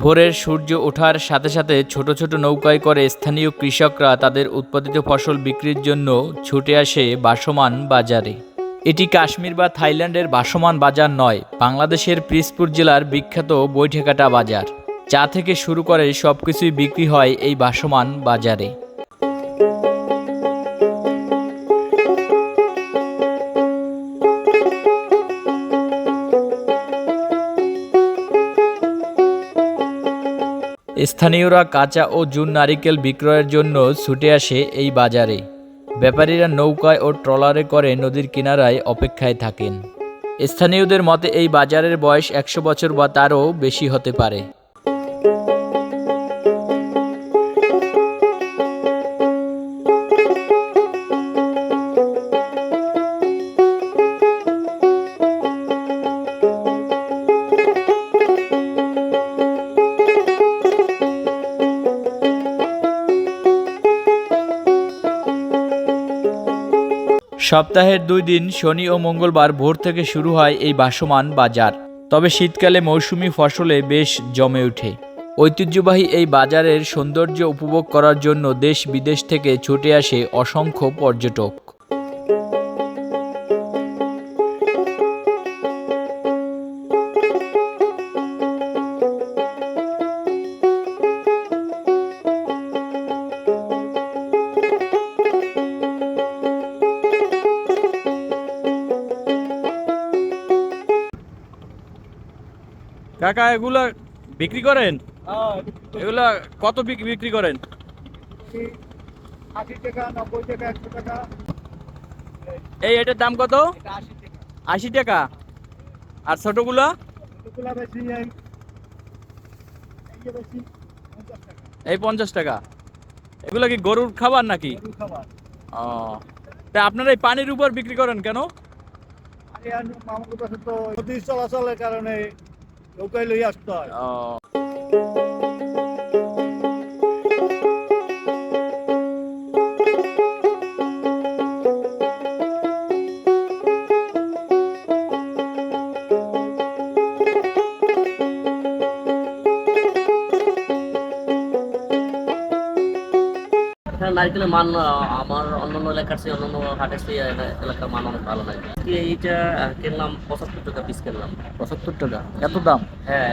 ভোরের সূর্য ওঠার সাথে সাথে ছোট ছোট নৌকায় করে স্থানীয় কৃষকরা তাদের উৎপাদিত ফসল বিক্রির জন্য ছুটে আসে বাসমান বাজারে। এটি কাশ্মীর বা থাইল্যান্ডের বাসমান বাজার নয়, বাংলাদেশের প্রিসপুর জেলার বিখ্যাত বৈঠেকাটা বাজার। চা থেকে শুরু করে সব কিছুই বিক্রি হয় এই বাসমান বাজারে। স্থানীয়রা কাঁচা ও জুন নারিকেল বিক্রয়ের জন্য ছুটে আসে এই বাজারে। ব্যাপারীরা নৌকায় ও ট্রলারে করে নদীর কিনারায় অপেক্ষায় থাকেন। স্থানীয়দের মতে এই বাজারের বয়স একশো বছর বা তারও বেশি হতে পারে। সপ্তাহের দুই দিন শনি ও মঙ্গলবার ভোর থেকে শুরু হয় এই বাসমান বাজার। তবে শীতকালে মৌসুমি ফসলে বেশ জমে ওঠে। ঐতিহ্যবাহী এই বাজারের সৌন্দর্য উপভোগ করার জন্য দেশ বিদেশ থেকে ছুটে আসে অসংখ্য পর্যটক। কাকা এগুলা বিক্রি করেন? এগুলা কত বিক্রি করেন? এই এটার দাম কত? আশি টাকা। আর ছোটগুলা? এই পঞ্চাশ টাকা। এগুলা কি গরুর খাবার নাকি? ও। তা আপনারা এই পানির উপর বিক্রি করেন কেন? নদী চলাচলের কারণে নৌকায় লই আসতে হয় এখানে নারকেলের মান আহ, আমার অন্যান্য এলাকার চেয়ে অন্যান্য হাটের চেয়ে এলাকার মান অনেক ভালো লাগে এইটা কিনলাম পঁচাত্তর টাকা পিস কিনলাম। পঁচাত্তর টাকা? এত দাম? হ্যাঁ